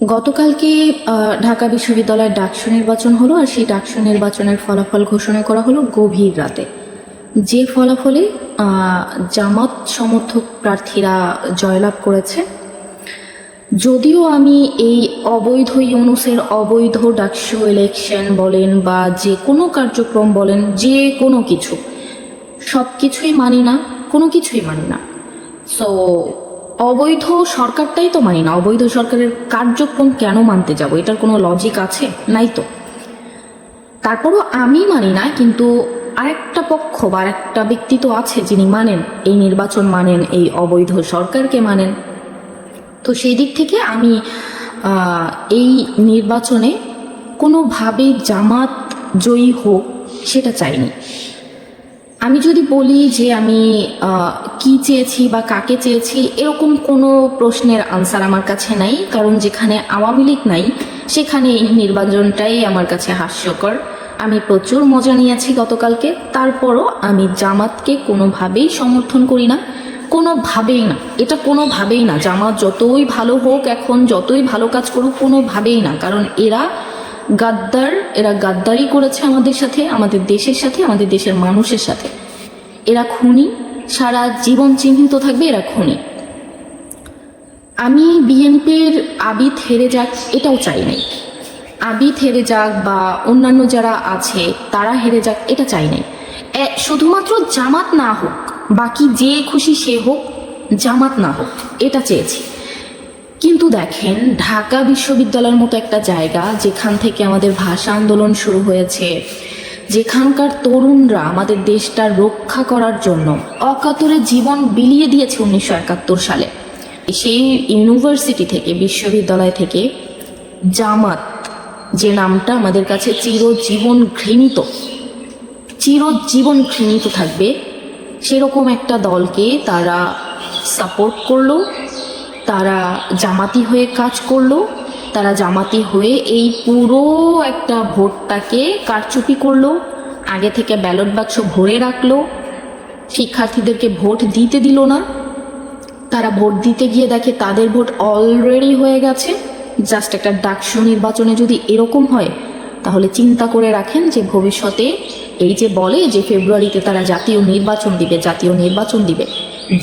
গতকালকে ঢাকা বিশ্ববিদ্যালয়ের ডাকসু নির্বাচন হলো আর সেই ডাকসু নির্বাচনের ফলাফল ঘোষণা করা হলো গভীর রাতে। যে ফলাফলে জামাত সমর্থক প্রার্থীরা জয়লাভ করেছে। যদিও আমি এই অবৈধ ইউনুসের অবৈধ ডাকসু ইলেকশন বলেন বা যে কোনো কার্যক্রম বলেন, যে কোনো কিছু সব কিছুই মানি না, কোনো কিছুই মানি না। সো অবৈধ সরকারটাই তো মানি না। অবৈধ সরকারের কার্যক্রম কেন মানতে যাব? এটার কোনো লজিক আছে? নাই তো। তারপরও আমি মানি না, কিন্তু আরেকটা পক্ষ বা আরেকটা ব্যক্তি তো আছে যিনি মানেন, এই নির্বাচন মানেন, এই অবৈধ সরকারকে মানেন। তো সেই দিক থেকে আমি এই নির্বাচনে কোনোভাবেই জামাত জয়ী হোক, সেটা চাইনি। আমি যদি বলি যে আমি কি চেয়েছি বা কাকে চেয়েছি, এরকম কোনো প্রশ্নের আনসার আমার কাছে নাই, কারণ যেখানে আওয়ামী লীগ নাই সেখানে এই নির্বাচনটাই আমার কাছে হাস্যকর। আমি প্রচুর মজা নিয়েছি গতকালকে, তারপরও আমি জামাতকে কোনোভাবেই সমর্থন করি না, কোনোভাবেই না। এটা কোনোভাবেই না, জামাত যতই ভালো হোক এখন, যতই ভালো কাজ করুক, কোনোভাবেই না। কারণ এরা গাদ্দার, এরা গাদ্দারি করেছে আমাদের সাথে, আমাদের দেশের সাথে, আমাদের দেশের মানুষের সাথে। এরা খুনি, সারা জীবন চিহ্নিত থাকবে এরা খুনি। আমি বিএনপির আবিদ হেরে যাক, এটাও চাই নাই। আবিদ হেরে যাক বা অন্যান্য যারা আছে, তারা হেরে যাক, এটা চাই নাই। শুধুমাত্র জামাত না হোক, বাকি যে খুশি সে হোক, জামাত না হোক, এটা চেয়েছি। কিন্তু দেখেন, ঢাকা বিশ্ববিদ্যালয়ের মতো একটা জায়গা, যেখান থেকে আমাদের ভাষা আন্দোলন শুরু হয়েছে যেখানকার তরুণরা আমাদের দেশটা রক্ষা করার জন্য অকাতরে জীবন বিলিয়ে দিয়েছে উনিশশো একাত্তর সালে। সেই ইউনিভার্সিটি থেকে, বিশ্ববিদ্যালয় থেকে জামাত, যে নামটা আমাদের কাছে চিরজীবন ঘৃণিত চিরজীবন ঘৃণিত থাকবে, সেরকম একটা দলকে তারা সাপোর্ট করল, তারা জামাতি হয়ে কাজ করল তারা জামাতি হয়ে এই পুরো একটা ভোটটাকে কারচুপি করল, আগে থেকে ব্যালট বাক্স ভরে রাখল, শিক্ষার্থীদেরকে ভোট দিতে দিল না। তারা ভোট দিতে গিয়ে দেখে তাদের ভোট অলরেডি হয়ে গেছে। জাস্ট একটা ডাকসু নির্বাচনে যদি এরকম হয়, তাহলে চিন্তা করে রাখেন যে ভবিষ্যতে এই যে বলে যে ফেব্রুয়ারিতে তারা জাতীয় নির্বাচন দিবে, জাতীয় নির্বাচন দিবে,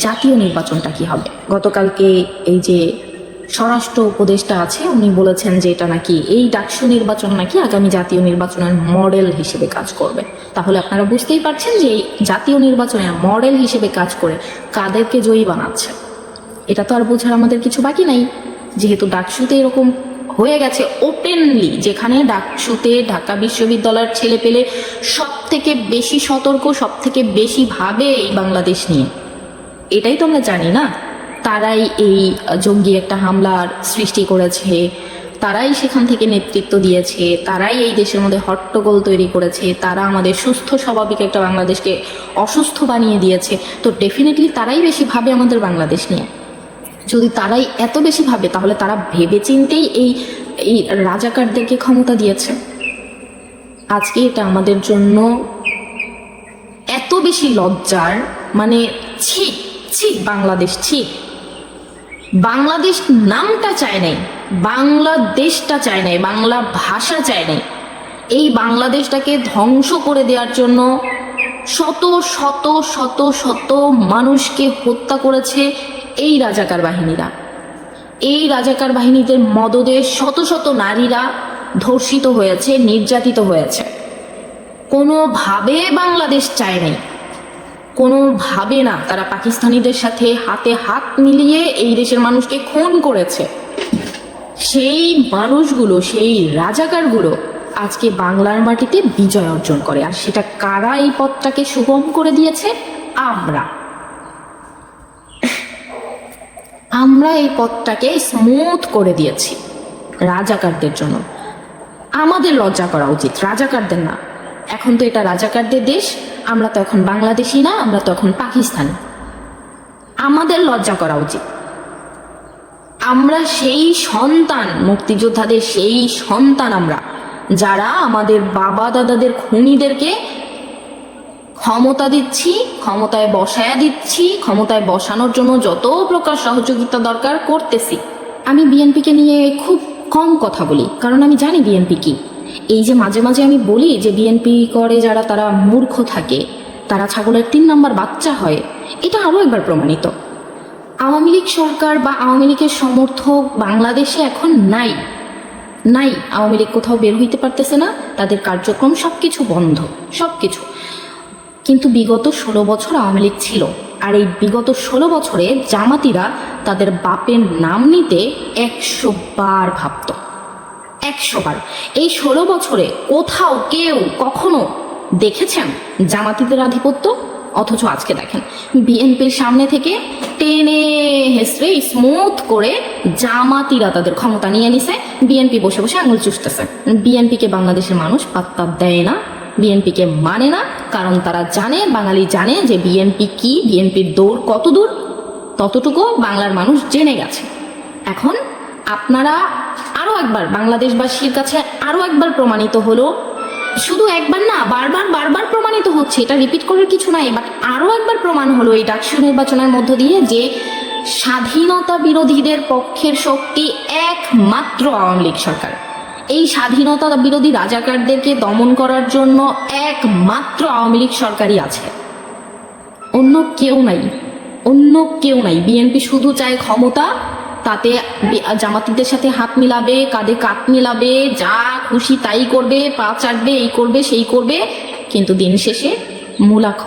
জাতীয় নির্বাচনটা কি হবে? গতকালকে এই যে স্বরাষ্ট্র উপদেষ্টা আছে, উনি বলেছেন যে এটা নাকি এই ডাকসু নির্বাচন নাকি আগামী জাতীয় নির্বাচনের মডেল হিসেবে কাজ করবে। তাহলে আপনারা বুঝতেই পারছেন যে এই জাতীয় নির্বাচনের মডেল হিসেবে কাজ করে কাদেরকে জয়ী বানাচ্ছে। এটা তো আর বোঝার আমাদের কিছু বাকি নাই। যেহেতু ডাকসুতে এরকম হয়ে গেছে ওপেনলি যেখানে ডাকসুতে ঢাকা বিশ্ববিদ্যালয়ের ছেলে পেলে সব থেকে বেশি সতর্ক সব থেকে বেশি ভাবে এই বাংলাদেশ নিয়ে। এটাই তো আমরা জানি না। তারাই এই জঙ্গি একটা হামলার সৃষ্টি করেছে, তারাই সেখান থেকে নেতৃত্ব দিয়েছে, তারাই এই দেশের মধ্যে হট্টগোল তৈরি করেছে, তারা আমাদের সুস্থ স্বাভাবিক একটা বাংলাদেশকে অসুস্থ বানিয়ে দিয়েছে। তো ডেফিনেটলি তারাই বেশি ভাবে আমাদের বাংলাদেশ নিয়ে। যদি তারাই এত বেশি ভাবে, তাহলে তারা ভেবে চিন্তেই এই এই রাজাকারদেরকে ক্ষমতা দিয়েছে। আজকে এটা আমাদের জন্য এত বেশি লজ্জার মানে ছি ছি, বাংলাদেশ, ছি। বাংলাদেশ নামটা চায় নাই, বাংলাদেশটা চায় নাই, বাংলা ভাষা চায় নাই। এই বাংলাদেশটাকে ধ্বংস করে দেওয়ার জন্য শত শত শত শত মানুষকে হত্যা করেছে এই রাজাকার বাহিনীরা। এই রাজাকার বাহিনীদের মদদে শত শত নারীরা ধর্ষিত হয়েছে, নির্যাতিত হয়েছে। কোনোভাবে বাংলাদেশ চায় নাই। কোনোভাবে না, তারা পাকিস্তানিদের সাথে হাতে হাত মিলিয়ে এই দেশের মানুষকে খুন করেছে। সেই মানুষগুলো, সেই রাজাকারগুলো আজকে বাংলার মাটিতে বিজয় অর্জন করে। আর সেটা কারা এই পথটাকে সুগম করে দিয়েছে? আমরা। আমরা এই পথটাকে স্মুথ করে দিয়েছি রাজাকারদের জন্য। আমাদের লজ্জা করা উচিত। রাজাকারদের না। এখন তো এটা রাজাকারদের দেশ। আমরা তো এখন বাংলাদেশি না, আমরা তো এখন পাকিস্তানি। আমাদের লজ্জা করা উচিত। আমরা সেই সন্তান, মুক্তিযোদ্ধাদের সেই সন্তান আমরা, যারা আমাদের বাবা দাদাদের খুনিদেরকে ক্ষমতা দিচ্ছি, ক্ষমতায় বসায়া দিচ্ছি, ক্ষমতায় বসানোর জন্য যত প্রকার সহযোগিতা দরকার করতেছি। আমি বিএনপিকে নিয়ে খুব কম কথা বলি, কারণ আমি জানি বিএনপি কি। এই যে মাঝে মাঝে আমি বলি যে বিএনপি করে যারা তারা মূর্খ থাকে, তারা ছাগলের তিন নম্বর বাচ্চা হয়, এটা আরও একবার প্রমাণিত। আওয়ামী লীগ সরকার বা আওয়ামী লীগের সমর্থক বাংলাদেশে এখন নাই। নাই, আওয়ামী লীগ কোথাও বের হইতে পারতেছে না, তাদের কার্যক্রম সব কিছু বন্ধ সব কিছু কিন্তু বিগত ষোলো বছর আওয়ামী লীগ ছিল, আর এই বিগত ষোলো বছরে জামাতিরা তাদের বাপের নাম নিতে একশো বার ভাবত। একশো বার। এই ষোলো বছরে কোথাও কেউ কখনো দেখেছেন জামাতিদের আধিপত্য? অথচ আজকে দেখেন, বিএনপির সামনে থেকে টেনে হেসড়ে স্মুথ করে জামাতিরা তাদের ক্ষমতা নিয়ে নিছে। বিএনপি বসে বসে আঙুল চুষতেছে। বিএনপিকে বাংলাদেশের মানুষ পাত্তা দেয় না, বিএনপিকে মানে না, কারণ তারা জানে, বাঙালি জানে যে বিএনপি কি, বিএনপির দৌড় কত দূর ততটুকু বাংলার মানুষ জেনে গেছে। এখন আপনারা আরও একবার বাংলাদেশবাসীর কাছে আরও একবার প্রমাণিত হলো। শুধু একবার না, বারবার বারবার প্রমাণিত হচ্ছে। এটা রিপিট করার কিছু নাই বাট আরও একবার প্রমাণ হলো এই ডাকসু নির্বাচনের মধ্য দিয়ে যে স্বাধীনতা বিরোধীদের পক্ষের শক্তি একমাত্র আওয়ামী লীগ সরকার। এই স্বাধীনতা বিরোধী রাজাকারদেরকে দমন করার জন্য একমাত্র আওয়ামী লীগ সরকারই আছে। অন্য কেউ নাই, অন্য কেউ নাই। বিএনপি শুধু চায় ক্ষমতা তাতে জামাতিদের সাথে হাত মিলাবে, কাঁধে কাত মিলাবে, যা খুশি তাই করবে, পা চাটবে, এই করবে, সেই করবে। কিন্তু দিন শেষে মূলাখ